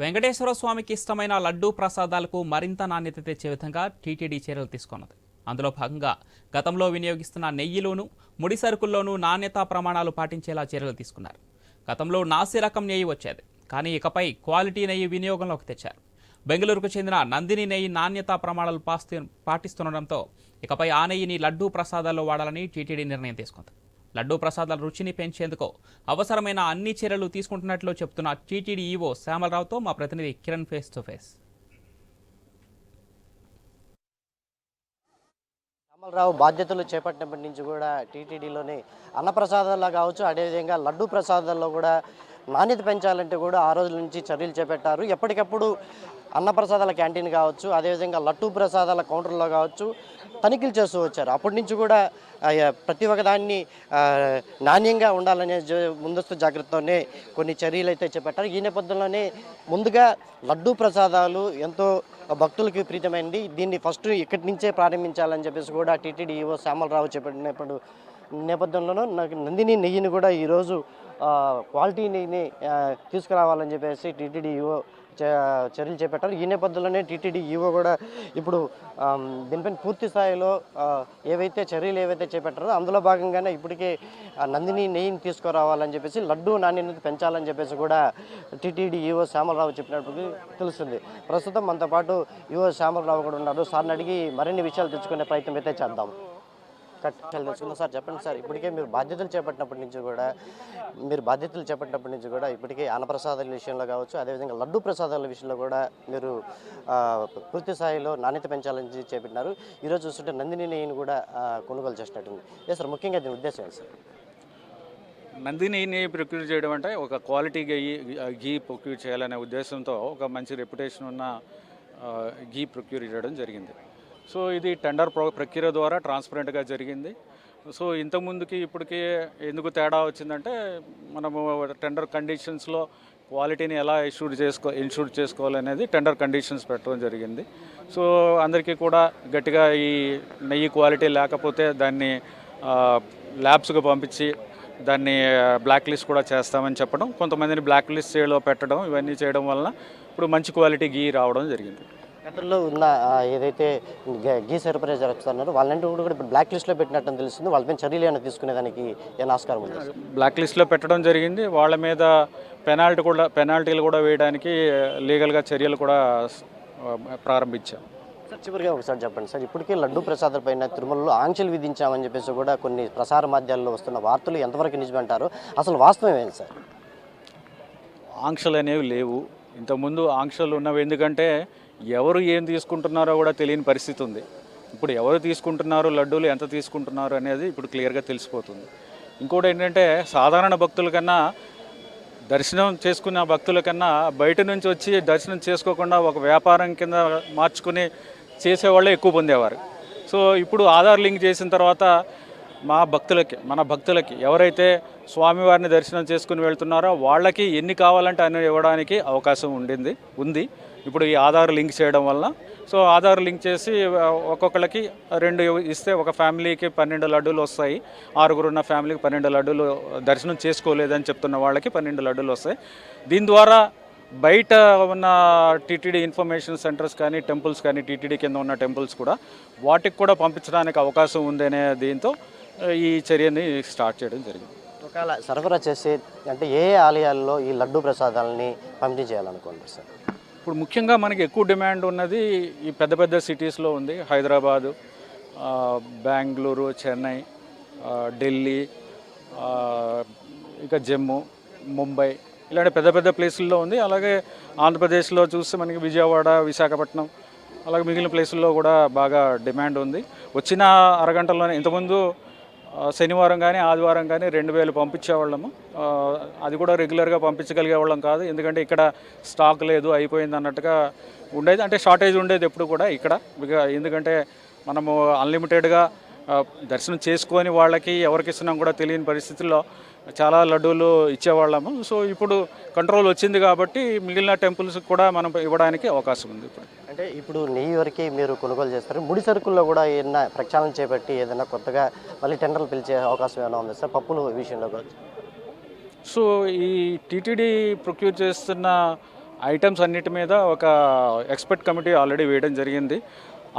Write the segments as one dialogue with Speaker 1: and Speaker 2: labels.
Speaker 1: వెంకటేశ్వర స్వామికి ఇష్టమైన లడ్డూ ప్రసాదాలకు మరింత నాణ్యత తెచ్చే విధంగా టీటీడీ చర్యలు తీసుకున్నది. అందులో భాగంగా గతంలో వినియోగిస్తున్న నెయ్యిలోనూ ముడి సరుకుల్లోనూ నాణ్యతా ప్రమాణాలు పాటించేలా చర్యలు తీసుకున్నారు. గతంలో నాసి రకం నెయ్యి వచ్చేది కానీ ఇకపై క్వాలిటీ నెయ్యి వినియోగంలోకి తెచ్చారు. బెంగళూరుకు చెందిన నందిని నెయ్యి నాణ్యతా ప్రమాణాలు పాటిస్తుండడంతో ఇకపై ఆ నెయ్యిని లడ్డూ ప్రసాదాల్లో వాడాలని టీటీడీ నిర్ణయం తీసుకుంది. లడ్డూ ప్రసాదాల రుచిని పెంచేందుకు అవసరమైన అన్ని చర్యలు తీసుకుంటున్నట్లు చెప్తున్న టీటీడీ ఈవో శ్యామలరావుతో మా ప్రతినిధి Kiran face to face.
Speaker 2: Rao బాధ్యతలు చేపట్టినప్పటి నుంచి కూడా టీటీడీలోని అన్నప్రసాదాల్లో కావచ్చు అదేవిధంగా లడ్డు ప్రసాదాల్లో కూడా నాణ్యత పెంచాలంటే కూడా ఆ రోజుల నుంచి చర్యలు చేపట్టారు. ఎప్పటికప్పుడు అన్నప్రసాదాల క్యాంటీన్ కావచ్చు అదేవిధంగా లడ్డూ ప్రసాదాల కౌంటర్లో కావచ్చు తనిఖీలు చేస్తూ వచ్చారు. అప్పటి నుంచి కూడా ప్రతి ఒక్కదాన్ని నాణ్యంగా ఉండాలనే ముందస్తు జాగ్రత్తతోనే కొన్ని చర్యలు అయితే చేపట్టారు. ఈ నేపథ్యంలోనే ముందుగా లడ్డూ ప్రసాదాలు ఎంతో భక్తులకి ప్రీతమైంది. దీన్ని ఫస్ట్ ఇక్కడి నుంచే ప్రారంభించాలని చెప్పేసి కూడా టీటీడీ ఈవో శ్యామలరావు చెప్పినప్పుడు నేపథ్యంలోనూ నాకు నందిని నెయ్యిని కూడా ఈరోజు క్వాలిటీ నెయ్యిని తీసుకురావాలని చెప్పేసి టీటీడీ ఈవో చర్యలు చేపట్టారు. ఈ నేపథ్యంలోనే టీటీడీ ఈవో కూడా ఇప్పుడు దీనిపైన పూర్తి స్థాయిలో ఏవైతే చర్యలు ఏవైతే చేపట్టారో అందులో భాగంగానే ఇప్పటికే నందిని నెయ్యిని తీసుకురావాలని చెప్పేసి లడ్డు నాణ్యత పెంచాలని చెప్పేసి కూడా టీటీడీ ఈవో శ్యామలరావు చెప్పినప్పుడు తెలుస్తుంది. ప్రస్తుతం మనతో పాటు ఈవో శ్యామలరావు కూడా ఉన్నారు. సార్ని అడిగి మరిన్ని విషయాలు తెచ్చుకునే ప్రయత్నం అయితే చేద్దాం. తెలుసుకుందాం సార్ చెప్పండి సార్ ఇప్పటికే మీరు బాధ్యతలు చేపట్టినప్పటి నుంచి కూడా మీరు బాధ్యతలు చేపట్టినప్పటి నుంచి కూడా ఇప్పటికే అన్నప్రసాదాల విషయంలో కావచ్చు అదేవిధంగా లడ్డు ప్రసాదాల విషయంలో కూడా మీరు పూర్తి స్థాయిలో నాణ్యత పెంచాలని చెప్పినారు. చేపట్టినారు ఈరోజు చూస్తుంటే నందిని నెయ్యిని కూడా కొనుగోలు చేసినట్టుంది. ఏ సార్ ముఖ్యంగా దీని ఉద్దేశం ఏంటి సార్
Speaker 3: నందినిని ప్రొక్యూర్ చేయడం అంటే ఒక క్వాలిటీ గీ గీ ప్రొక్యూర్ చేయాలనే ఉద్దేశంతో ఒక మంచి రెప్యుటేషన్ ఉన్న ఘీ గీ ప్రొక్యూర్ చేయడం జరిగింది. సో ఇది టెండర్ ప్రక్రియ ద్వారా ట్రాన్స్పరెంట్గా జరిగింది. సో ఇంతకుముందుకి ఇప్పటికి ఎందుకు తేడా వచ్చిందంటే మనము టెండర్ కండిషన్స్లో క్వాలిటీని ఎలా ఇష్యూడ్ చేసుకో ఇన్షూర్ చేసుకోవాలనేది టెండర్ కండిషన్స్ పెట్టడం జరిగింది. సో అందరికీ కూడా గట్టిగా ఈ నెయ్యి క్వాలిటీ లేకపోతే దాన్ని ల్యాబ్స్కి పంపించి దాన్ని బ్లాక్ లిస్ట్ కూడా చేస్తామని చెప్పడం కొంతమందిని బ్లాక్ లిస్ట్ చేయలో పెట్టడం ఇవన్నీ చేయడం వలన ఇప్పుడు మంచి క్వాలిటీ గీ రావడం జరిగింది.
Speaker 2: గతంలో ఉన్న ఏదైతే గ- గీ సరఫరా జరుగుతున్నారో వాళ్ళంటే కూడా ఇప్పుడు బ్లాక్ లిస్ట్లో పెట్టినట్టు తెలుస్తుంది. వాళ్ళపైన చర్యలు ఏమైనా తీసుకునేదానికి ఏమైనా ఆస్కారం ఉంది?
Speaker 3: బ్లాక్ లిస్ట్లో పెట్టడం జరిగింది. వాళ్ళ మీద పెనాల్టీ కూడా పెనాల్టీలు కూడా వేయడానికి లీగల్గా చర్యలు కూడా ప్రారంభించాం.
Speaker 2: సార్ చివరిగా ఒకసారి చెప్పండి సార్. ఇప్పటికే లడ్డు ప్రసాదం పైన తిరుమలలో ఆంక్షలు విధించామని చెప్పేసి కూడా కొన్ని ప్రసార మాధ్యాల్లో వస్తున్న వార్తలు ఎంతవరకు నిజమంటారు? అసలు వాస్తవం ఏంటి సార్?
Speaker 3: ఆంక్షలు అనేవి లేవు. ఇంతకుముందు ఆంక్షలు ఉన్నవి ఎందుకంటే ఎవరు ఏం తీసుకుంటున్నారో కూడా తెలియని పరిస్థితి ఉంది. ఇప్పుడు ఎవరు తీసుకుంటున్నారు లడ్డూలు ఎంత తీసుకుంటున్నారు అనేది ఇప్పుడు క్లియర్గా తెలిసిపోతుంది. ఇంకోటి ఏంటంటే సాధారణ భక్తుల కన్నా దర్శనం చేసుకున్న భక్తుల కన్నా బయట నుంచి వచ్చి దర్శనం చేసుకోకుండా ఒక వ్యాపారం కింద మార్చుకుని చేసేవాళ్ళే ఎక్కువ పొందేవారు. సో ఇప్పుడు ఆధార్ లింక్ చేసిన తర్వాత మా భక్తులకి మన భక్తులకి ఎవరైతే స్వామివారిని దర్శనం చేసుకుని వెళ్తున్నారో వాళ్ళకి ఎన్ని కావాలంటే అన్ని ఇవ్వడానికి అవకాశం ఉండింది ఉంది. ఇప్పుడు ఈ ఆధార్ లింక్ చేయడం వల్ల. సో ఆధార్ లింక్ చేసి ఒక్కొక్కళ్ళకి రెండు ఇస్తే ఒక ఫ్యామిలీకి పన్నెండు లడ్డూలు వస్తాయి. ఆరుగురు ఉన్న ఫ్యామిలీకి పన్నెండు లడ్డూలు దర్శనం చేసుకోలేదని చెప్తున్న వాళ్ళకి పన్నెండు లడ్డూలు వస్తాయి. దీని ద్వారా బయట ఉన్న టీటీడీ ఇన్ఫర్మేషన్ సెంటర్స్ కానీ టెంపుల్స్ కానీ టీటీడీ కింద ఉన్న టెంపుల్స్ కూడా వాటికి కూడా పంపించడానికి అవకాశం ఉందనే దీంతో ఈ చర్యని స్టార్ట్ చేయడం జరిగింది.
Speaker 2: ఒకవేళ సరఫరా చేసే అంటే ఏ ఏ ఆలయాల్లో ఈ లడ్డు ప్రసాదాలని పంపిణీ చేయాలనుకోండి సార్?
Speaker 3: ఇప్పుడు ముఖ్యంగా మనకి ఎక్కువ డిమాండ్ ఉన్నది ఈ పెద్ద పెద్ద సిటీస్లో ఉంది. హైదరాబాదు బెంగళూరు చెన్నై ఢిల్లీ ఇంకా జమ్మూ ముంబై ఇలాంటి పెద్ద పెద్ద ప్లేసుల్లో ఉంది. అలాగే ఆంధ్రప్రదేశ్లో చూస్తే మనకి విజయవాడ విశాఖపట్నం అలాగే మిగిలిన ప్లేసుల్లో కూడా బాగా డిమాండ్ ఉంది. వచ్చిన అరగంటలోనే ఇంతకుముందు శనివారం కానీ ఆదివారం కానీ రెండు వేలు పంపించేవాళ్ళము. అది కూడా రెగ్యులర్గా పంపించగలిగే వాళ్ళం కాదు. ఎందుకంటే ఇక్కడ స్టాక్ లేదు అయిపోయింది అన్నట్టుగా ఉండేది. అంటే షార్టేజ్ ఉండేది ఎప్పుడు కూడా ఇక్కడ. ఎందుకంటే మనము అన్లిమిటెడ్గా దర్శనం చేసుకొని వాళ్ళకి ఎవరికి ఇస్తున్నాం కూడా తెలియని పరిస్థితుల్లో చాలా లడ్డూలు ఇచ్చేవాళ్ళము. సో ఇప్పుడు కంట్రోల్ వచ్చింది కాబట్టి మిగిలిన టెంపుల్స్ కూడా మనం ఇవ్వడానికి అవకాశం ఉంది ఇప్పుడు.
Speaker 2: అంటే ఇప్పుడు నెయ్యి వరకు మీరు కొనుగోలు చేస్తారు. ముడి సరుకుల్లో కూడా ఏదైనా ప్రక్షాళన చేపట్టి ఏదైనా కొత్తగా మళ్ళీ టెండర్లు పిలిచే అవకాశం ఏమైనా ఉంది సార్? పప్పుల విషయంలో
Speaker 3: సో ఈ టీటీడీ ప్రొక్యూర్ చేస్తున్న ఐటమ్స్ అన్నిటి మీద ఒక ఎక్స్పర్ట్ కమిటీ ఆల్రెడీ వేయడం జరిగింది.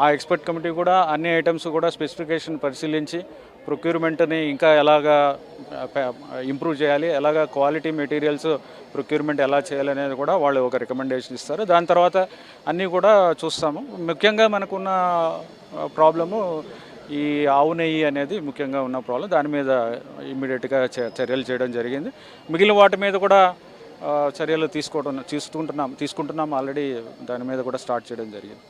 Speaker 3: ఆ ఎక్స్పర్ట్ కమిటీ కూడా అన్ని ఐటమ్స్ కూడా స్పెసిఫికేషన్ పరిశీలించి ప్రొక్యూర్మెంట్ని ఇంకా ఎలాగా ఇంప్రూవ్ చేయాలి ఎలాగా క్వాలిటీ మెటీరియల్స్ ప్రొక్యూర్మెంట్ ఎలా చేయాలి అనేది కూడా వాళ్ళు ఒక రికమెండేషన్ ఇస్తారు. దాని తర్వాత అన్నీ కూడా చూస్తాము. ముఖ్యంగా మనకున్న ప్రాబ్లము ఈ ఆవు నెయ్యి అనేది ముఖ్యంగా ఉన్న ప్రాబ్లం. దాని మీద ఇమ్మీడియట్గా చర్యలు చేయడం జరిగింది. మిగిలిన వాటి మీద కూడా చర్యలు తీసుకోవడం తీసుకుంటున్నాం తీసుకుంటున్నాం ఆల్రెడీ దాని మీద కూడా స్టార్ట్ చేయడం జరిగింది.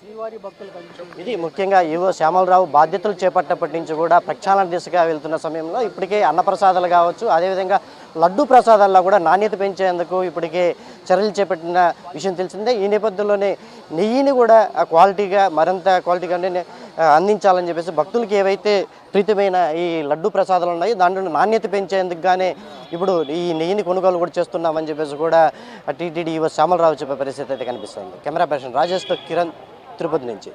Speaker 2: ఇది ముఖ్యంగా ఈవో శ్యామలరావు బాధ్యతలు చేపట్టినప్పటి నుంచి కూడా ప్రక్షాళన దిశగా వెళ్తున్న సమయంలో ఇప్పటికే అన్నప్రసాదాలు కావచ్చు అదేవిధంగా లడ్డు ప్రసాదాల్లో కూడా నాణ్యత పెంచేందుకు ఇప్పటికే చర్యలు చేపట్టిన విషయం తెలిసిందే. ఈ నేపథ్యంలోనే నెయ్యిని కూడా ఆ క్వాలిటీగా మరింత క్వాలిటీగానే అందించాలని చెప్పేసి భక్తులకి ఏవైతే ప్రీతమైన ఈ లడ్డు ప్రసాదాలు ఉన్నాయో దాంట్లో నాణ్యత పెంచేందుకు గానే ఇప్పుడు ఈ నెయ్యిని కొనుగోలు కూడా చేస్తున్నామని చెప్పేసి కూడా టీటీడీ ఈవో శ్యామలరావు చెప్పే పరిస్థితి అయితే కనిపిస్తుంది. కెమెరా పర్సన్ రాజేష్తో కిరణ్ తిరుపతి నుంచి.